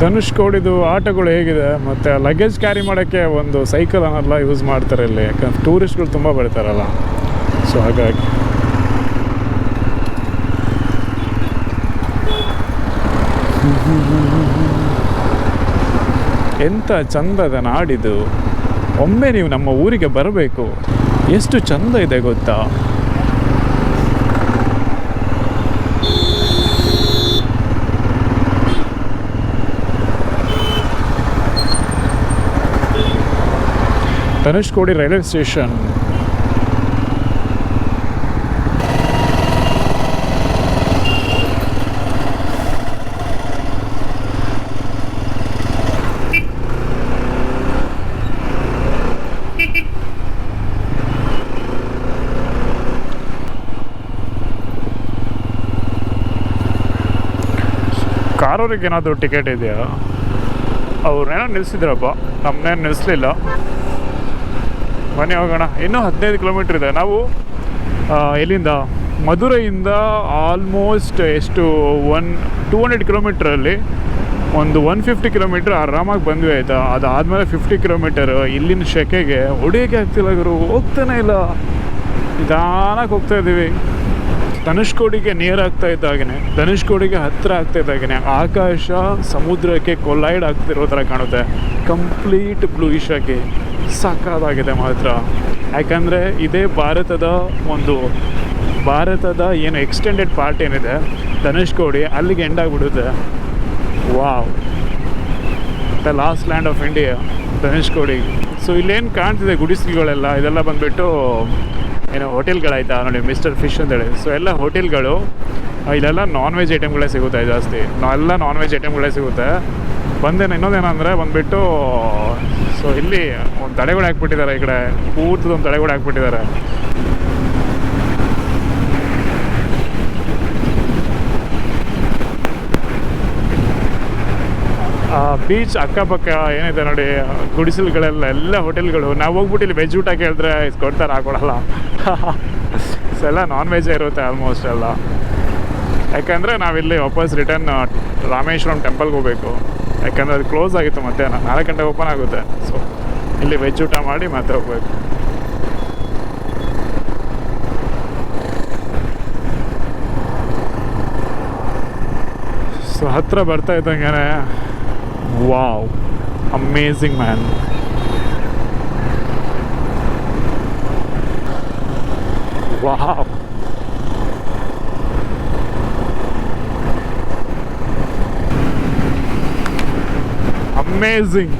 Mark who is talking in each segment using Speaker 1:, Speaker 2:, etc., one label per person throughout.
Speaker 1: ಧನುಷ್ಕೋಡಿದು ಆಟೋಗಳು ಹೇಗಿದೆ, ಮತ್ತು ಲಗೇಜ್ ಕ್ಯಾರಿ ಮಾಡೋಕ್ಕೆ ಒಂದು ಸೈಕಲ್ ಅನ್ನೆಲ್ಲ ಯೂಸ್ ಮಾಡ್ತಾರೆ ಇಲ್ಲಿ, ಯಾಕಂದ್ರೆ ಟೂರಿಸ್ಟ್ಗಳು ತುಂಬ ಬರ್ತಾರಲ್ಲ. ಸೊ ಹಾಗಾಗಿ. ಎಂಥ ಚಂದದ ನಾಡಿದು. ಒಮ್ಮೆ ನೀವು ನಮ್ಮ ಊರಿಗೆ ಬರಬೇಕು. ಎಷ್ಟು ಚಂದ ಇದೆ ಗೊತ್ತಾ? ಧನುಷ್ಕೋಡಿ ರೈಲ್ವೆ ಸ್ಟೇಷನ್ ಕಾರವ್ರಿಗೆ ಟಿಕೆಟ್ ಇದೆಯಾ? ಅವ್ರನ್ನೇನೋ ನಿಲ್ಲಿಸಿದ್ರಪ್ಪ ನಮ್ಮನ್ನೇನು ನಿಲ್ಲಿಸ್ಲಿಲ್ಲ ಬನ್ನಿ ಹೋಗೋಣ. ಇನ್ನೂ ಹದಿನೈದು ಕಿಲೋಮೀಟ್ರ್ ಇದೆ. ನಾವು ಎಲ್ಲಿಂದ? ಮಧುರೈಯಿಂದ ಆಲ್ಮೋಸ್ಟ್ ಎಷ್ಟು ಒನ್ ಟೂ ಹಂಡ್ರೆಡ್ ಕಿಲೋಮೀಟ್ರಲ್ಲಿ ಒಂದು ಒನ್ ಫಿಫ್ಟಿ ಕಿಲೋಮೀಟ್ರ್ ಆರಾಮಾಗಿ ಬಂದ್ವಿ ಆಯಿತಾ. ಅದಾದಮೇಲೆ ಫಿಫ್ಟಿ ಕಿಲೋಮೀಟರ್ ಇಲ್ಲಿನ ಶೆಕೆಗೆ ಹೊಡಿಯೋಕ್ಕೆ ಆಗ್ತಿಲ್ಲ ಗುರು. ಹೋಗ್ತಾನೆ ಇಲ್ಲ. ನಿಧಾನಕ್ಕೆ ಹೋಗ್ತಾ ಇದ್ದೀವಿ. ಧನುಷ್ಕೋಡಿಗೆ ನಿಯರ್ ಆಗ್ತಾ ಇದ್ದಾಗನೆ ಧನುಷ್ಕೋಡಿಗೆ ಹತ್ತಿರ ಆಗ್ತಾ ಇದ್ದಾಗನೆ ಆಕಾಶ ಸಮುದ್ರಕ್ಕೆ ಕೊಲೈಡ್ ಆಗ್ತಿರೋ ಥರ ಕಾಣುತ್ತೆ. ಕಂಪ್ಲೀಟ್ ಬ್ಲೂಯಿಶ್ ಆಗಿ ಸಾಕಾದಾಗಿದೆ ಮಾತ್ರ. ಯಾಕಂದರೆ ಇದೇ ಭಾರತದ ಒಂದು, ಭಾರತದ ಏನು ಎಕ್ಸ್ಟೆಂಡೆಡ್ ಪಾರ್ಟ್ ಏನಿದೆ ಧನುಷ್ಕೋಡಿ ಅಲ್ಲಿಗೆ ಎಂಡ್ ಆಗಿಬಿಡುತ್ತೆ. Wow the last land of India Dhanushkodi so ಇಲ್ಲೇನು ಕಾಣ್ತಿದೆ ಗುಡಿಸಿಗಳೆಲ್ಲ ಇದೆಲ್ಲ ಬಂದುಬಿಟ್ಟು ಏನೋ ಹೋಟೆಲ್ಗಳಾಯ್ತಾ? ನೋಡಿ, ಮಿಸ್ಟರ್ ಫಿಶ್ ಅಂತೇಳಿ. ಸೊ ಎಲ್ಲ ಹೋಟೆಲ್ಗಳು ಇಲ್ಲೆಲ್ಲ ನಾನ್ ವೆಜ್ ಐಟಮ್ಗಳೇ ಸಿಗುತ್ತೆ ಜಾಸ್ತಿ. ಎಲ್ಲ ನಾನ್ ವೆಜ್ ಐಟಮ್ಗಳೇ ಸಿಗುತ್ತೆ. ಬಂದೇನು ಇನ್ನೊಂದೇನಂದರೆ ಬಂದುಬಿಟ್ಟು ಸೊ ಇಲ್ಲಿ ಒಂದು ತಡೆಗಳು ಹಾಕ್ಬಿಟ್ಟಿದ್ದಾರೆ ಈ ಕಡೆ. ಪೂರ್ತದ ಒಂದು ತಡೆಗಳು ಹಾಕ್ಬಿಟ್ಟಿದ್ದಾರೆ. ಬೀಚ್ ಅಕ್ಕಪಕ್ಕ ಏನಿದೆ ನೋಡಿ, ಗುಡಿಸಲುಗಳೆಲ್ಲ, ಎಲ್ಲ ಹೋಟೆಲ್ಗಳು. ನಾವು ಹೋಗ್ಬಿಟ್ಟು ಇಲ್ಲಿ ವೆಜ್ ಊಟ ಕೇಳಿದ್ರೆ ಇದು ಕೊಡ್ತಾರೆ, ಹಾಕೊಡಲ್ಲ. ಎಲ್ಲ ನಾನ್ ವೆಜ್ಜೇ ಇರುತ್ತೆ ಆಲ್ಮೋಸ್ಟ್ ಎಲ್ಲ. ಯಾಕಂದರೆ ನಾವಿಲ್ಲಿ ವಾಪಸ್ ರಿಟರ್ನ್ ರಾಮೇಶ್ವರಂ ಟೆಂಪಲ್ಗೆ ಹೋಗಬೇಕು. ಯಾಕಂದರೆ ಅದು ಕ್ಲೋಸ್ ಆಗಿತ್ತು ಮಧ್ಯಾಹ್ನ. ನಾಲ್ಕು ಗಂಟೆಗೆ ಓಪನ್ ಆಗುತ್ತೆ. ಸೊ ಇಲ್ಲಿ ವೆಜ್ ಊಟ ಮಾಡಿ ಮತ್ತೆ ಹೋಗ್ಬೇಕು. ಸೊ ಹತ್ತಿರ ಬರ್ತಾ ಇದ್ದಂಗೆ wow amazing man wow amazing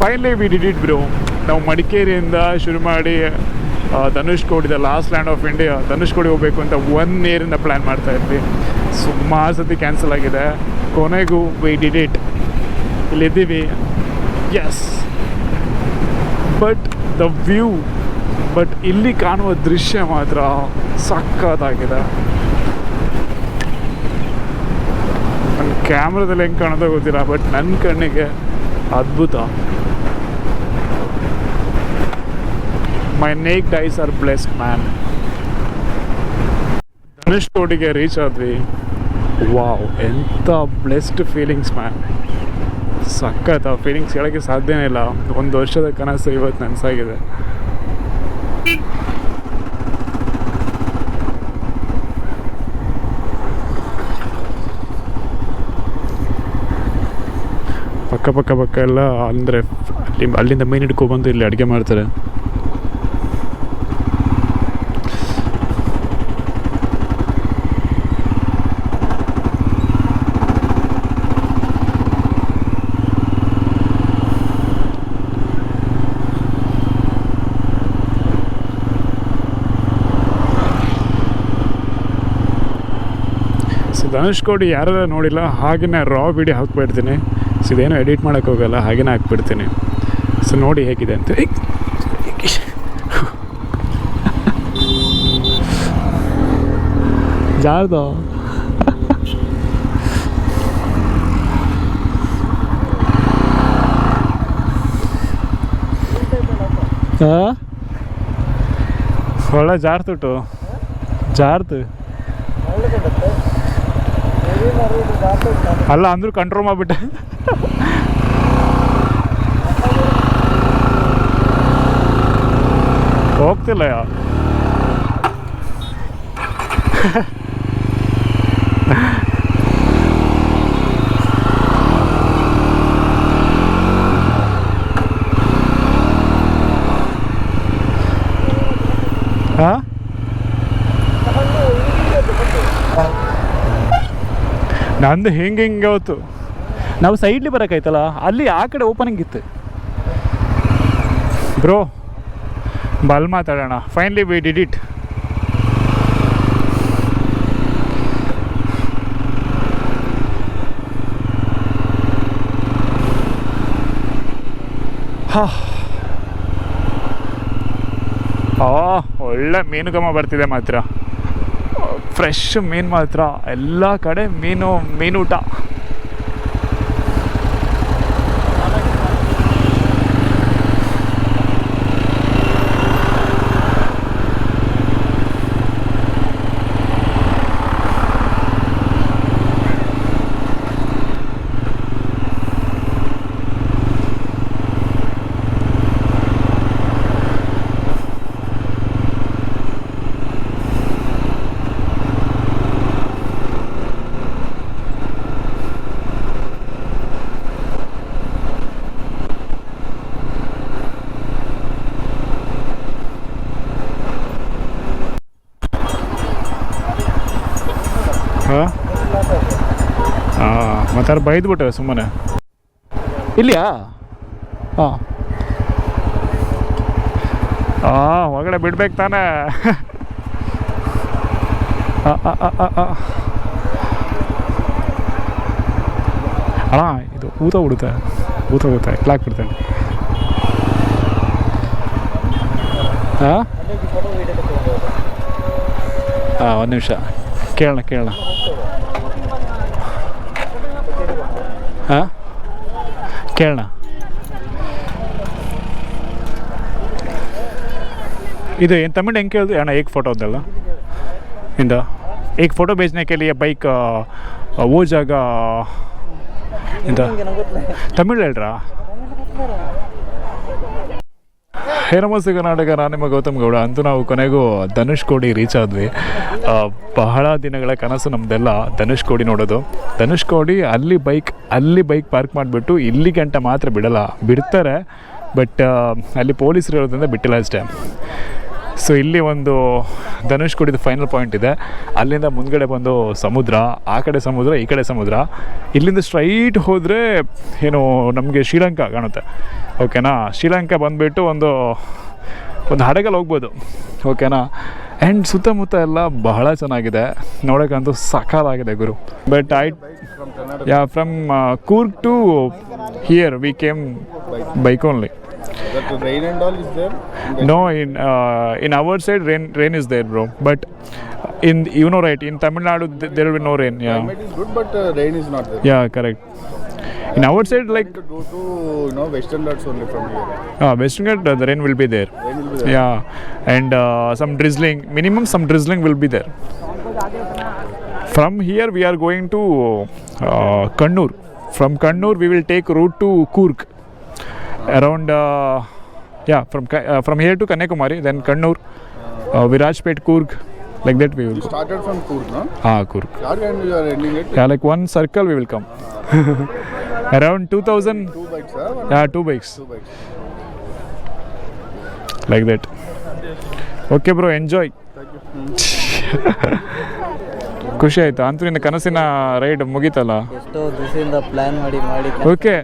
Speaker 1: finally we did it bro ನಾವು ಮಡಿಕೇರಿಯಿಂದ ಶುರು ಮಾಡಿ ಧನುಷ್ಕೋಡಿದ last land of India Dhanushkodi ಹೋಗಬೇಕು ಅಂತ ಒನ್ ಇಯರಿಂದ ಪ್ಲ್ಯಾನ್ ಮಾಡ್ತಾ ಇದ್ವಿ. ಸುಮಾರು ಸತಿ ಕ್ಯಾನ್ಸಲ್ ಆಗಿದೆ. ಕೊನೆಗೂ we did it ಇಲ್ಲಿದ್ದೀವಿ. Yes but the view but ಇಲ್ಲಿ ಕಾಣುವ ದೃಶ್ಯ ಮಾತ್ರ ಸಕ್ಕತ್ತಾಗಿದೆ ನನ್ನ ಕ್ಯಾಮ್ರಾದಲ್ಲಿ ಹೆಂಗೆ ಕಾಣೋದೋ ಗೊತ್ತಿಲ್ಲ ಬಟ್ ನನ್ನ ಕಣ್ಣಿಗೆ ಅದ್ಭುತ. My naked eyes are blessed man ಧನುಷ್ಕೋಟಿಗೆ reach ಆದ್ವಿ. ವಾವ್ ಎಂಥ ಬ್ಲೆಸ್ಡ್ ಫೀಲಿಂಗ್ಸ್ ಮ್ಯಾನ್ ಸಖತ್ ಆ ಫೀಲಿಂಗ್ಸ್ ಹೇಳೋಕ್ಕೆ ಸಾಧ್ಯನೇ ಇಲ್ಲ. ಒಂದು ವರ್ಷದ ಕನಸು ಇವತ್ತು ನನಸಾಗಿದೆ. ಪಕ್ಕ ಪಕ್ಕ ಪಕ್ಕ ಎಲ್ಲ ಅಂದರೆ, ಅಲ್ಲಿ ಅಲ್ಲಿಂದ ಮೀನು ಹಿಡ್ಕೊಬಂದು ಇಲ್ಲಿ ಅಡುಗೆ ಮಾಡ್ತಾರೆ. ಸೊ ಧನುಷ್ಕೋಡಿ ಯಾರು ನೋಡಿಲ್ಲ ಹಾಗೆಯೇ ರಾ ವಿಡಿಯೋ ಹಾಕ್ಬಿಡ್ತೀನಿ. ಸೊ ಇದೇನು ಎಡಿಟ್ ಮಾಡೋಕ್ಕೆ ಹೋಗಲ್ಲ ಹಾಗೇನೇ ಹಾಕ್ಬಿಡ್ತೀನಿ. ಸೊ ನೋಡಿ ಹೇಗಿದೆ ಅಂತ. ಜಾರ್ದ? ಒಳ್ಳೆ ಜಾರ್ತುಟ್ಟು ಜಾರ್ತು ಅಲ್ಲ ಅಂದ್ರೂ ಕಂಟ್ರೋಲ್ ಮಾಡಿಬಿಟ್ಟೆ. ಹೋಗ್ತಿಲ್ಲ ಯಾ ಹಾಂ ನಂದು ಹಿಂಗೆ ಹಿಂಗೆ ಅವತ್ತು ನಾವು ಸೈಡ್ಲಿ ಬರೋಕ್ಕಾಯ್ತಲ್ಲ ಅಲ್ಲಿ ಆ ಕಡೆ ಓಪನಿಂಗ್ ಇತ್ತು. ಬ್ರೋ ಬಲ್ ಮಾತಾಡೋಣ. ಫೈನಲಿ ವಿ ಡಿಡ್ ಇಟ್ ಹಾ. ಒಳ್ಳೆ ಮೀನು ಘಮ ಬರ್ತಿದೆ ಮಾತ್ರ. ಫ್ರೆಶ್ ಮೀನು ಮಾತ್ರ. ಎಲ್ಲ ಕಡೆ ಮೀನು ಮೀನೂಟ ಹಾಂ ಮತ್ತೆ ಬೈದ್ಬಿಟ್ಟೆ ಸುಮ್ಮನೆ. ಇಲ್ಲಿಯಾ? ಹಾಂ. ಹಾಂ ಹೊರಗಡೆ ಬಿಡ್ಬೇಕು ತಾನೇ. ಹಾಂ. ಅಣ್ಣ ಇದು ಊತ ಬಿಡುತ್ತೆ ಊತ ಬಿಡುತ್ತೆ ಬಿಡ್ತೇನೆ ಹಾಂ ಹಾಂ ಒಂದು ನಿಮಿಷ. ಕೇಳೋಣ ಕೇಳೋಣ ಹಾಂ? ಕೇಳೋಣ ಇದು ಏನು ತಮಿಳು ಹೆಂಗೆ ಕೇಳಿದ್ರು ಅಣ್ಣ, ಏಕ್ ಫೋಟೋದಲ್ಲ ಇಂದ? ಈಗ ಫೋಟೋ ಬೇಜನೆ ಕೇಳಿ ಬೈಕ್ ಓ ಜಾಗ, ಇಂದ? ತಮಿಳು ಹೇಳ್ರಾ? ಹೇ ನಮಸ್ತೆ ಕರ್ನಾಟಕ ನಾನು ನಿಮ್ಮ ಗೌತಮ್ ಗೌಡ ಅಂತೂ ನಾವು ಕೊನೆಗೂ ಧನುಷ್ ಕೋಡಿ ರೀಚ್ ಆದ್ವಿ. ಬಹಳ ದಿನಗಳ ಕನಸು ನಮ್ಮದೆಲ್ಲ ಧನುಷ್ ಕೋಡಿ ನೋಡೋದು. ಧನುಷ್ ಕೋಡಿ ಅಲ್ಲಿ ಬೈಕ್ ಅಲ್ಲಿ ಬೈಕ್ ಪಾರ್ಕ್ ಮಾಡಿಬಿಟ್ಟು ಇಲ್ಲಿ ಗಂಟ ಮಾತ್ರ ಬಿಡಲ್ಲ. ಬಿಡ್ತಾರೆ ಬಟ್ ಅಲ್ಲಿ ಪೊಲೀಸರು ಇರೋದ್ರಿಂದ ಬಿಟ್ಟಿಲ್ಲ ಅಷ್ಟೇ. ಸೊ ಇಲ್ಲಿ ಒಂದು ಧನುಷ್ ಕುಡಿದ ಫೈನಲ್ ಪಾಯಿಂಟ್ ಇದೆ. ಅಲ್ಲಿಂದ ಮುಂದ್ಗಡೆ ಬಂದು ಸಮುದ್ರ, ಆ ಕಡೆ ಸಮುದ್ರ, ಈ ಕಡೆ ಸಮುದ್ರ. ಇಲ್ಲಿಂದ ಸ್ಟ್ರೈಟ್ ಹೋದರೆ, ಏನು, ನಮಗೆ ಶ್ರೀಲಂಕಾ ಕಾಣುತ್ತೆ. ಓಕೆನಾ ಶ್ರೀಲಂಕಾ ಬಂದುಬಿಟ್ಟು ಒಂದು ಒಂದು ಹಡಗಲ್ಲಿ ಹೋಗ್ಬೋದು. ಓಕೆನಾ ಆ್ಯಂಡ್ ಸುತ್ತಮುತ್ತ ಎಲ್ಲ ಬಹಳ ಚೆನ್ನಾಗಿದೆ. ನೋಡೋಕ್ಕಂತೂ ಸಕಾಲಾಗಿದೆ ಗುರು. But I yeah from Coorg to here we came bike only
Speaker 2: That the rain and all is there. in
Speaker 1: No, in uh, in our side rain rain is there, bro. But in you know right in Tamil Nadu th- there will be no rain. Yeah,
Speaker 2: Climate is good, but uh, rain is not there.
Speaker 1: yeah, correct. In our side, like
Speaker 2: To go to you know Western Ghats only from here.
Speaker 1: uh, Western Ghat, uh, the rain will be there.
Speaker 2: Rain will be there.
Speaker 1: Yeah, and uh, some drizzling. Minimum some drizzling will be there. From here we are going to uh, Kannur. From Kannur we will take route to Kurg. Around
Speaker 2: yeah from from here
Speaker 1: to Kanyakumari
Speaker 2: then Kannur Virajpet Coorg like that
Speaker 1: we will started from Coorg ah like one circle
Speaker 2: we will come around
Speaker 1: two thousand yeah
Speaker 2: two bikes
Speaker 1: like that okay bro enjoy ಖುಷಿ ಆಯ್ತಾ. ಅಂತೂ ನಿನ್ನ ಕನಸಿನ ride ಮುಗಿತಲ್ಲ?
Speaker 3: ಎಷ್ಟೋ plan ಮಾಡಿ ಮಾಡಿ okay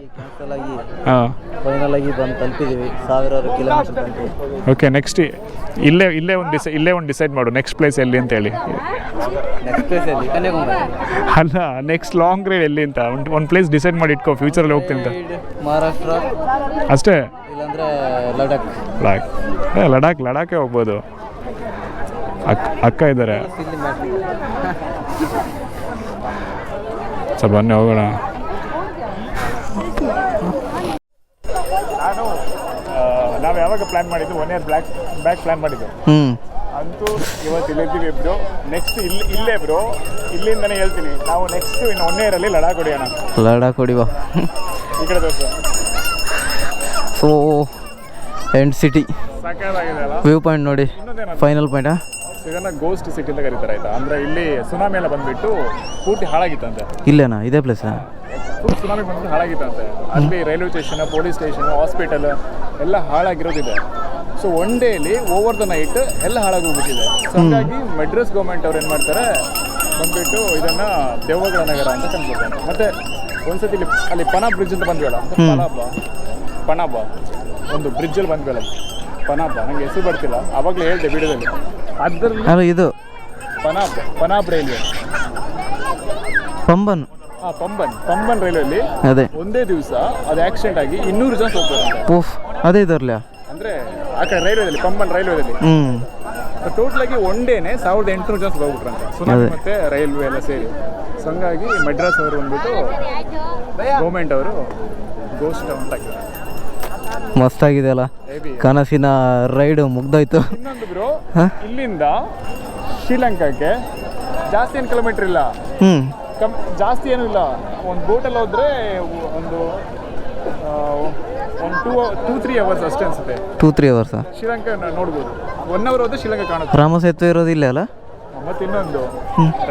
Speaker 1: ಹಾಂ.
Speaker 3: Final ಆಗಿ ಬಂದು ತಲುಪಿದ್ದೀವಿ ಸಾವಿರಾರು ಕಿಲೋಮೀಟರ್ ತನಕ.
Speaker 1: ಓಕೆ ನೆಕ್ಸ್ಟ್ ಇಲ್ಲೇ ಇಲ್ಲೇ ಒಂದು ಡಿಸೈ ಇಲ್ಲೇ ಒಂದು ಡಿಸೈಡ್ ಮಾಡು ನೆಕ್ಸ್ಟ್ ಪ್ಲೇಸ್ ಎಲ್ಲಿ ಅಂತ ಹೇಳಿ.
Speaker 3: ನೆಕ್ಸ್ಟ್ ಪ್ಲೇಸ್ ಎಲ್ಲಿ? ಕನ್ಯಾಕುಮಾರಿ.
Speaker 1: ಅಲ್ಲ ನೆಕ್ಸ್ಟ್ ಲಾಂಗ್ ರೈಡ್ ಎಲ್ಲಿ ಅಂತ. ಒಂದು ಒಂದು ಪ್ಲೇಸ್ ಡಿಸೈಡ್ ಮಾಡಿ ಇಟ್ಕೋ ಫ್ಯೂಚರಲ್ಲಿ ಹೋಗ್ತೀನಿ ಅಂತ.
Speaker 3: ಮಹಾರಾಷ್ಟ್ರ
Speaker 1: ಅಷ್ಟೇ?
Speaker 3: ಇಲ್ಲಾಂದ್ರೆ ಲಡಾಖ್
Speaker 1: ಲಡಾಖ್ ಏ ಲಡಾಖ್ ಲಡಾಖೇ ಹೋಗ್ಬೋದು. ಅಕ್ಕ ಅಕ್ಕ ಇದ್ದಾರೆ
Speaker 3: ಇಲ್ಲಿ ಮ್ಯಾಟ್ರಿ
Speaker 1: ಸೊ ಬನ್ನಿ ಹೋಗೋಣ. ನಾವು ಯಾವಾಗ ಪ್ಲಾನ್ ಮಾಡಿದ್ದು one year black back plan ಮಾಡಿದ್ದು ಅಂತೂ ಇವತ್ತು ಇಲ್ಲಿದ್ದೀವಿ ಇಬ್ರು ನೆಕ್ಸ್ಟ್ ಇಲ್ಲಿ ಇಲ್ಲೇ ಇಬ್ರು ಇಲ್ಲಿಂದನೇ ಹೇಳ್ತೀನಿ. ನಾವು ನೆಕ್ಸ್ಟ್ ಇನ್ನು ಒನ್ ಇಯರಲ್ಲಿ ಲಡಾಖ್ ಹೊಡಿಯೋಣ.
Speaker 3: ಲಡಾಖ್ ಹೊಡಿವ.
Speaker 1: ಈ ಕಡೆ ದೋಸ್ತ
Speaker 3: so end city view point ನೋಡಿ. ಫೈನಲ್ ಪಾಯಿಂಟಾ
Speaker 1: ಇದನ್ನ ಗೋಸ್ಟ್ ಸಿಟಿ ಅಂತ ಕರೀತಾರೆ ಆಯ್ತಾ? ಅಂದ್ರೆ ಇಲ್ಲಿ ಸುನಾಮಿ ಎಲ್ಲ ಬಂದ್ಬಿಟ್ಟು ಪೂರ್ತಿ ಹಾಳಾಗಿತ್ತಂತೆ.
Speaker 3: ಇಲ್ಲೇನಾ? ಇದೇ ಪ್ಲೇಸ್
Speaker 1: ಸುನಾಮಿ ಬಂದ್ಬಿಟ್ಟು ಹಾಳಾಗಿತ್ತಂತೆ. ಅಲ್ಲಿ railway station police station hospital ಎಲ್ಲ ಹಾಳಾಗಿರೋದಿದೆ. So one daily over the night ಎಲ್ಲ ಹಾಳಾಗೋಗ್ಬಿಟ್ಟಿದೆ ಸೊ ಹಾಗಾಗಿ ಮೆಡ್ರಸ್ ಗೌರ್ಮೆಂಟ್ ಅವ್ರು ಏನು ಮಾಡ್ತಾರೆ? ಬಂದ್ಬಿಟ್ಟು ಇದನ್ನು ದೆವ್ವಗಳ ನಗರ ಅಂತ ಕಂಡ್ಬಿಡ್ತಾರೆ ಮತ್ತೆ ಒಂದ್ಸತಿ ಇಲ್ಲಿ ಅಲ್ಲಿ ಪನಾ ಬ್ರಿಡ್ಜ್ ಅಂತ ಬಂದ್ವಲ್ಲ? ಪನಾಬ ಪನಾಬ ಒಂದು ಬ್ರಿಡ್ಜಲ್ಲಿ ಬಂದ್ವಲ್ಲ? ಪನಾಬ ನಂಗೆ ಹೆಸರು ಬರ್ತಿಲ್ಲ. ಆವಾಗಲೇ ಹೇಳಿದೆ ವಿಡಿಯೋದಲ್ಲಿ. ಅದರಲ್ಲಿ
Speaker 3: ಇದು
Speaker 1: ಪನಾಬ್ ಪನಾಬ್ ರೈಲ್ವೆ
Speaker 3: ಪಂಬನ್.
Speaker 1: ಪಂಬನ್ ಪಂಬನ್ ರೈಲಲ್ಲಿ
Speaker 3: ಅದೇ.
Speaker 1: ಒಂದೇ ದಿವಸ ಅದು ಆಕ್ಸಿಡೆಂಟ್ ಆಗಿ ಇನ್ನೂರು ಜನ ಹೋಗ್ತಾರಂತೆ
Speaker 3: ಓಫ್ ಅದೇ ಇದರ್ಲ್ಯಾ
Speaker 1: ಅಂದ್ರೆ ಆ ಕಡೆ ರೈಲ್ವೆದಲ್ಲಿ ಪಂಬನ್ ರೈಲ್ವೆದಲ್ಲಿ.
Speaker 3: ಹ್ಞೂ
Speaker 1: ಟೋಟಲ್ ಆಗಿ ಒನ್ ಡೇನೆ ಸಾವಿರದ ಎಂಟುನೂರು ಜನ ಹೋಗ್ಬಿಟ್ರಂತೆ ಸುನಾಮಿ ಮತ್ತೆ ರೈಲ್ವೆ ಎಲ್ಲ ಸೇರಿ. ಸೊ ಹಂಗಾಗಿ ಮೆಡ್ರಾಸ್ ಅವರು ಬಂದ್ಬಿಟ್ಟು ಗೌರ್ಮೆಂಟ್ ಅವರು ಗೋಸ್ಟ್ ಅಂತ ಹಾಕಿದ್ದಾರೆ
Speaker 3: ಮಸ್ತಾಗಿದೆ ಅಲ್ಲ? ಕನಸಿನ ರೈಡ್ ಮುಗ್ದೋಯ್ತು.
Speaker 1: ಇನ್ನೊಂದು ಬ್ರೋ ಇಲ್ಲಿಂದ ಶ್ರೀಲಂಕಾಕ್ಕೆ ಜಾಸ್ತಿ ಏನು ಕಿಲೋಮೀಟರ್ ಇಲ್ಲ.
Speaker 3: ಹ್ಞೂ
Speaker 1: ಕಮ್ ಜಾಸ್ತಿ ಏನೂ ಇಲ್ಲ. ಒಂದು ಬೋಟಲ್ಲಿ ಹೋದ್ರೆ ಒಂದು ಒಂದು ಟೂ ಟೂ ತ್ರೀ ಅವರ್ಸ್ ಅಷ್ಟೇ ಅನ್ಸುತ್ತೆ.
Speaker 3: ಟೂ ತ್ರೀ ಅವರ್ಸ್
Speaker 1: ಶ್ರೀಲಂಕಾ ನೋಡ್ಬೋದು. ಒನ್ ಅವರ್ ಹೋದ್ರೆ ಶ್ರೀಲಂಕಾ ಕಾಣುತ್ತೆ.
Speaker 3: ರಾಮ ಸೇತುವೆ ಇರೋದು ಇಲ್ಲೇ ಅಲ್ಲ?
Speaker 1: ಮತ್ತೆ ಇನ್ನೊಂದು.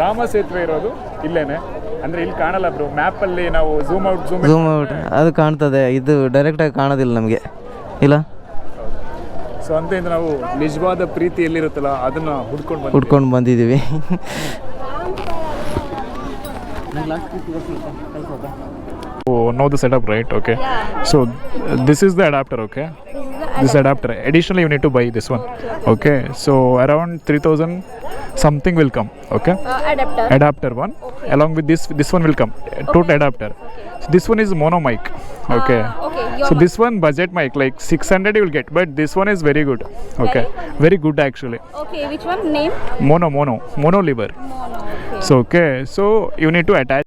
Speaker 1: ರಾಮ ಸೇತುವೆ ಇರೋದು ಇಲ್ಲೇನೆ. ಅಂದ್ರೆ ಇಲ್ಲಿ ಕಾಣಲ್ಲ ಬ್ರೋ ಮ್ಯಾಪ್ ಅಲ್ಲಿ ನಾವು zoom out zoom
Speaker 3: zoom out ಅದು ಕಾಣ್ತದೆ. ಇದು ಡೈರೆಕ್ಟಾಗಿ ಕಾಣೋದಿಲ್ಲ ನಮಗೆ. ಇಲ್ಲ?
Speaker 1: ಸೊ ಅಂತಿಂದ ನಾವು ನಿಜವಾದ ಪ್ರೀತಿ ಎಲ್ಲಿರುತ್ತಲ್ಲ ಅದನ್ನ ಹುಡ್ಕೊಂಡು
Speaker 3: ಹುಡ್ಕೊಂಡು ಬಂದಿದ್ದೀವಿ.
Speaker 1: No this setup right okay so this is the adapter okay this adapter. Additionally you need to buy this one. Okay so around 3000 something will come okay?
Speaker 4: Uh, adapter.
Speaker 1: adapter one. Along with this this one will come. Total adapter. So this one is mono mic okay?
Speaker 4: okay,
Speaker 1: so this one budget mic like 600 you will get but this one is very good okay? Very good. Actually.
Speaker 4: Okay, which one? Name?
Speaker 1: mono mono.
Speaker 4: Mono. Okay.
Speaker 1: so okay so you need to attach